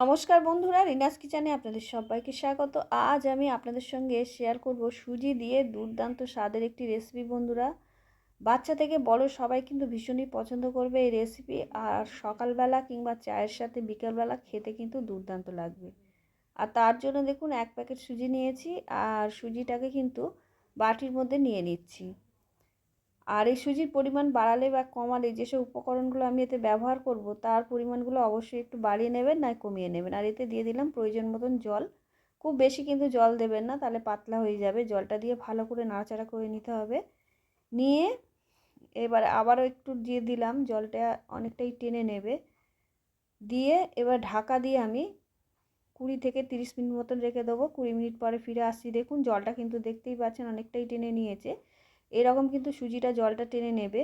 নমস্কার বন্ধুরা, রিনাস কিচেনে আপনাদের সবাইকে স্বাগত। আজ আমি আপনাদের সঙ্গে শেয়ার করব সুজি দিয়ে দুর্দান্ত স্বাদের একটি রেসিপি বন্ধুরা। বাচ্চা থেকে বড় সবাই কিন্তু ভীষণই পছন্দ করবে এই রেসিপি আর সকালবেলা কিংবা চায়ের সাথে বিকেলবেলা খেতে কিন্তু দুর্দান্ত লাগবে। আর তার জন্য দেখুন, এক প্যাকেট সুজি নিয়েছি, আর সুজিটাকে কিন্তু বাটির মধ্যে নিয়ে নিচ্ছি। আর এই সুজির পরিমাণ বাড়ালে বা কমালে যেসব উপকরণগুলো আমি এতে ব্যবহার করব, তার পরিমাণগুলো অবশ্যই একটু বাড়িয়ে নেবেন না কমিয়ে নেবেন। আর এতে দিয়ে দিলাম প্রয়োজন মতন জল। খুব বেশি কিন্তু জল দেবেন না, তাহলে পাতলা হয়ে যাবে। জলটা দিয়ে ভালো করে নাড়াচাড়া করে নিতে হবে। নিয়ে এবার আবারও একটু দিয়ে দিলাম, জলটা অনেকটাই টেনে নেবে। দিয়ে এবার ঢাকা দিয়ে আমি কুড়ি থেকে তিরিশ মিনিট মতন রেখে দেবো। কুড়ি মিনিট পরে ফিরে আসছি। দেখুন, জলটা কিন্তু দেখতেই পাচ্ছেন অনেকটাই টেনে নিয়েছে। এরকম কিন্তু সুজিটা জলটা টেনে নেবে।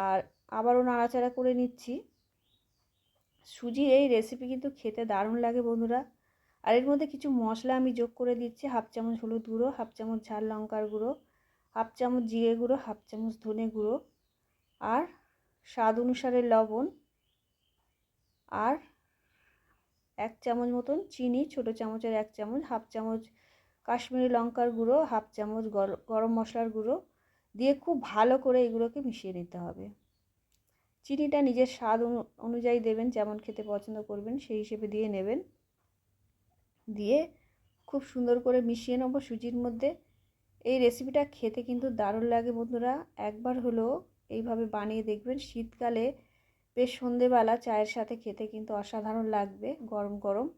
আর আবারও নাড়াচাড়া করে নিচ্ছি। সুজির এই রেসিপি কিন্তু খেতে দারুণ লাগে বন্ধুরা। আর এর মধ্যে কিছু মশলা আমি যোগ করে দিচ্ছি। হাফ চামচ হলুদ গুঁড়ো, হাফ চামচ ঝাল লঙ্কার গুঁড়ো, হাফ চামচ জিরে গুঁড়ো, হাফ চামচ ধনে গুঁড়ো আর স্বাদ অনুসারে লবণ আর এক চামচ মতন চিনি, ছোট চামচের এক চামচ, হাফ চামচ কাশ্মীরি লঙ্কার গুঁড়ো, হাফ চামচ গরম মশলার গুঁড়ো দিয়ে খুব ভালো করে এগুলোকে মিশিয়ে নিতে হবে। চিনিটা নিজের স্বাদ অনুযায়ী দেবেন, যেমন খেতে পছন্দ করবেন, সেই হিসেবে দিয়ে নেবেন। দিয়ে খুব সুন্দর করে মিশিয়ে নেব সুজির মধ্যে। এই রেসিপিটা খেতে কিন্তু দারুণ লাগে বন্ধুরা। একবার হলো এইভাবে বানিয়ে দেখবেন, শীতকালে বেশ সন্ধেবেলা চায়ের সাথে খেতে কিন্তু অসাধারণ লাগবে, গরম গরম।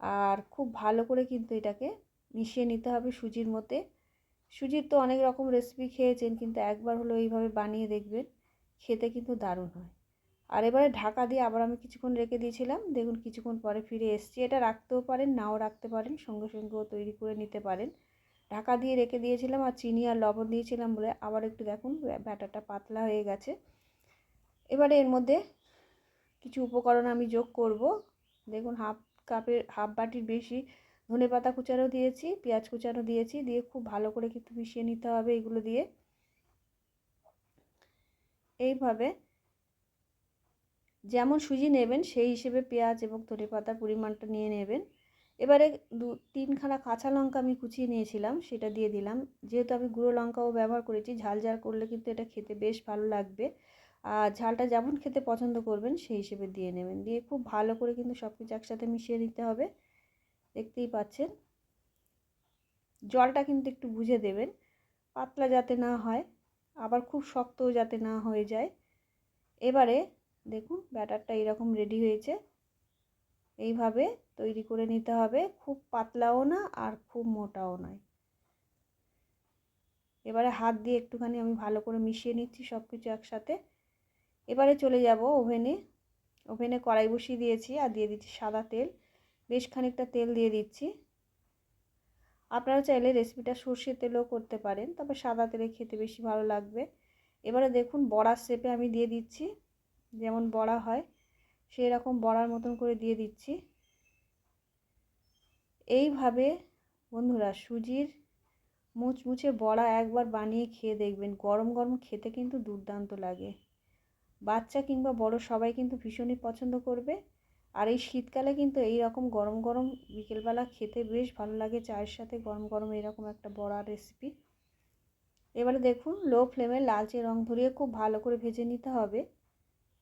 আর খুব ভালো করে কিন্তু এটাকে মিশিয়ে নিতে হবে সুজির মধ্যে। সুজির তো অনেক রকম রেসিপি খেয়েছেন, কিন্তু একবার হলো এইভাবে বানিয়ে দেখবেন, খেতে কিন্তু দারুণ হয়। আর এবারে ঢাকা দিয়ে আবার আমি কিছুক্ষণ রেখে দিয়েছিলাম, দেখুন কিছুক্ষণ পরে ফিরে এসছি। এটা রাখতেও পারেন, নাও রাখতে পারেন, সঙ্গে সঙ্গেও তৈরি করে নিতে পারেন। ঢাকা দিয়ে রেখে দিয়েছিলাম আর চিনি আর লবণ দিয়েছিলাম বলে আবার একটু দেখুন ব্যাটারটা পাতলা হয়ে গেছে। এবারে এর মধ্যে কিছু উপকরণ আমি যোগ করব। দেখুন হাফ কাপের, হাফ বাটির বেশি ধনে পাতা কুচানো দিয়েছি, পেঁয়াজ কুচানো দিয়েছি, দিয়ে খুব ভালো করে কিন্তু মিশিয়ে নিতে হবে এগুলো দিয়ে। এইভাবে যেমন সুজি নেবেন, সেই হিসেবে পেঁয়াজ এবং ধনে পাতার পরিমাণটা নিয়ে নেবেন। এবারে দু, তিনখানা কাঁচা লঙ্কা আমি কুচিয়ে নিয়েছিলাম, সেটা দিয়ে দিলাম। যেহেতু আমি গুঁড়ো লঙ্কাও ব্যবহার করেছি, ঝাল ঝাল করলে কিন্তু এটা খেতে বেশ ভালো লাগবে। আর ঝালটা যেমন খেতে পছন্দ করবেন, সেই হিসেবে দিয়ে নেবেন। দিয়ে খুব ভালো করে কিন্তু সব কিছু একসাথে মিশিয়ে নিতে হবে। দেখতেই পাচ্ছেন। জলটা কিন্তু একটু বুঝে দেবেন, পাতলা যাতে না হয়, আবার খুব শক্তও যাতে না হয়ে যায়। এবারে দেখুন ব্যাটারটা এরকম রেডি হয়েছে। এইভাবে তৈরি করে নিতে হবে, খুব পাতলাও না আর খুব মোটাও নয়। এবারে হাত দিয়ে একটুখানি আমি ভালো করে মিশিয়ে নিচ্ছি সব কিছু একসাথে। এবারে চলে যাব ওভেনে। ওভেনে কড়াই বসিয়ে দিয়েছি আর দিয়ে দিচ্ছি সাদা তেল। বেশ খানিকটা তেল দিয়ে দিচ্ছি। আপনারা চাইলে রেসিপিটা সর্ষের তেলেও করতে পারেন, তবে সাদা তেলে খেতে বেশি ভালো লাগবে। এবারে দেখুন বড়ার শেপে আমি দিয়ে দিচ্ছি, যেমন বড়া হয় সেই রকম বড়ার মতন করে দিয়ে দিচ্ছি। এইভাবে বন্ধুরা সুজির মুচমুচে বড়া একবার বানিয়ে খেয়ে দেখবেন, গরম গরম খেতে কিন্তু দুর্দান্ত লাগে। বাচ্চা কিংবা বড় সবাই কিন্তু ভীষণই পছন্দ করবে। আর এই শীতকালে কিন্তু এই রকম গরম গরম বিকেলবেলা খেতে বেশ ভালো লাগে। চায়ের সাথে গরম গরম এরকম একটা বড়া রেসিপি এবারে দেখুন লো ফ্লেমে লালচে রং ধরিয়ে খুব ভালো করে ভেজে নিতে হবে।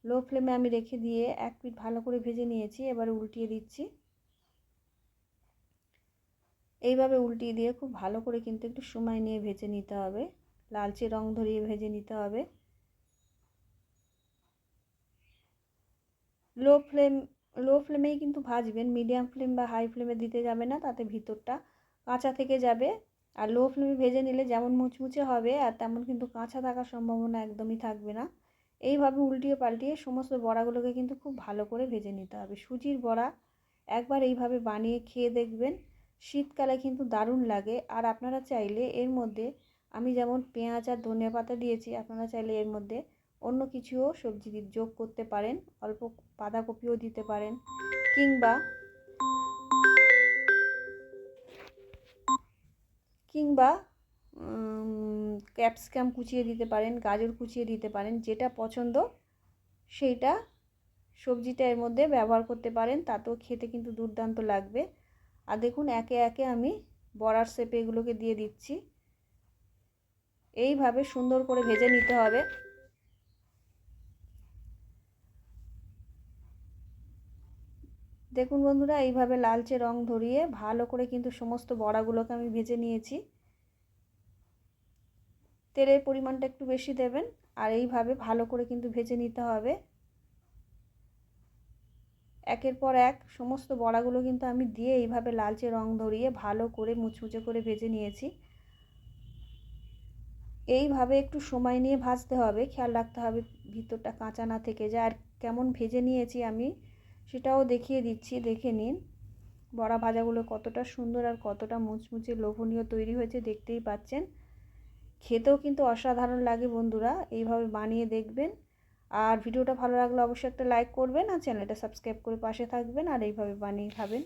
লো ফ্লেমে আমি রেখে দিয়ে এক পিঠ ভালো করে ভেজে নিয়েছি, এবারে উল্টিয়ে দিচ্ছি। এইভাবে উল্টিয়ে দিয়ে খুব ভালো করে কিন্তু একটু সময় নিয়ে ভেজে নিতে হবে। লালচে রং ধরিয়ে ভেজে নিতে হবে। লো ফ্লেম লো ফ্লেমেই কিন্তু ভাজবেন, মিডিয়াম ফ্লেম বা হাই ফ্লেমে দিতে যাবে না, তাতে ভিতরটা কাঁচা থেকে যাবে। আর লো ফ্লেমে ভেজে নিলে যেমন মুচমুচে হবে, আর তেমন কিন্তু কাঁচা থাকার সম্ভাবনা একদমই থাকবে না। এইভাবে উল্টিয়ে পাল্টিয়ে সমস্ত বড়াগুলোকে কিন্তু খুব ভালো করে ভেজে নিতে হবে। সুজির বড়া একবার এইভাবে বানিয়ে খেয়ে দেখবেন, শীতকালে কিন্তু দারুণ লাগে। আর আপনারা চাইলে এর মধ্যে আমি যেমন পেঁয়াজ আর ধনে পাতা দিয়েছি, আপনারা চাইলে এর মধ্যে অন্য কিছুও সবজি যোগ করতে পারেন, অল্প বাঁধাকপিও দিতে পারেন, কিংবা কিংবা ক্যাপসিকাম কুচিয়ে দিতে পারেন, গাজর কুচিয়ে দিতে পারেন, যেটা পছন্দ সেইটা সবজিটা এর মধ্যে ব্যবহার করতে পারেন, তাতেও খেতে কিন্তু দুর্দান্ত লাগবে। আর দেখুন, একে একে আমি বড়ার শেপে এগুলোকে দিয়ে দিচ্ছি। এইভাবে সুন্দর করে ভেজে নিতে হবে। দেখুন বন্ধুরা, এইভাবে লালচে রং ধরিয়ে ভালো করে কিন্তু সমস্ত বড়াগুলোকে আমি ভেজে নিয়েছি। তেলের পরিমাণটা একটু বেশি দেবেন আর এইভাবে ভালো করে কিন্তু ভেজে নিতে হবে। একের পর এক সমস্ত বড়াগুলো কিন্তু আমি দিয়ে এইভাবে লালচে রং ধরিয়ে ভালো করে মুচমুচে করে ভেজে নিয়েছি। এইভাবে একটু সময় নিয়ে ভাজতে হবে। খেয়াল রাখতে হবে ভিতরটা কাঁচা না থেকে যায়। আর কেমন ভেজে নিয়েছি আমি সেটাও দেখিয়ে দিচ্ছি, দেখে নিন। বড়া ভাজাগুলো কতটা সুন্দর আর কতটা মুচমুচে লোভনীয় তৈরি হয়েছে, দেখতেই পাচ্ছেন। খেতেও কিন্তু অসাধারণ লাগে বন্ধুরা, এইভাবে বানিয়ে দেখবেন। আর ভিডিওটা ভালো লাগলে অবশ্যই একটা লাইক করবেন আর চ্যানেলটা সাবস্ক্রাইব করে পাশে থাকবেন আর এইভাবে বানিয়ে খাবেন।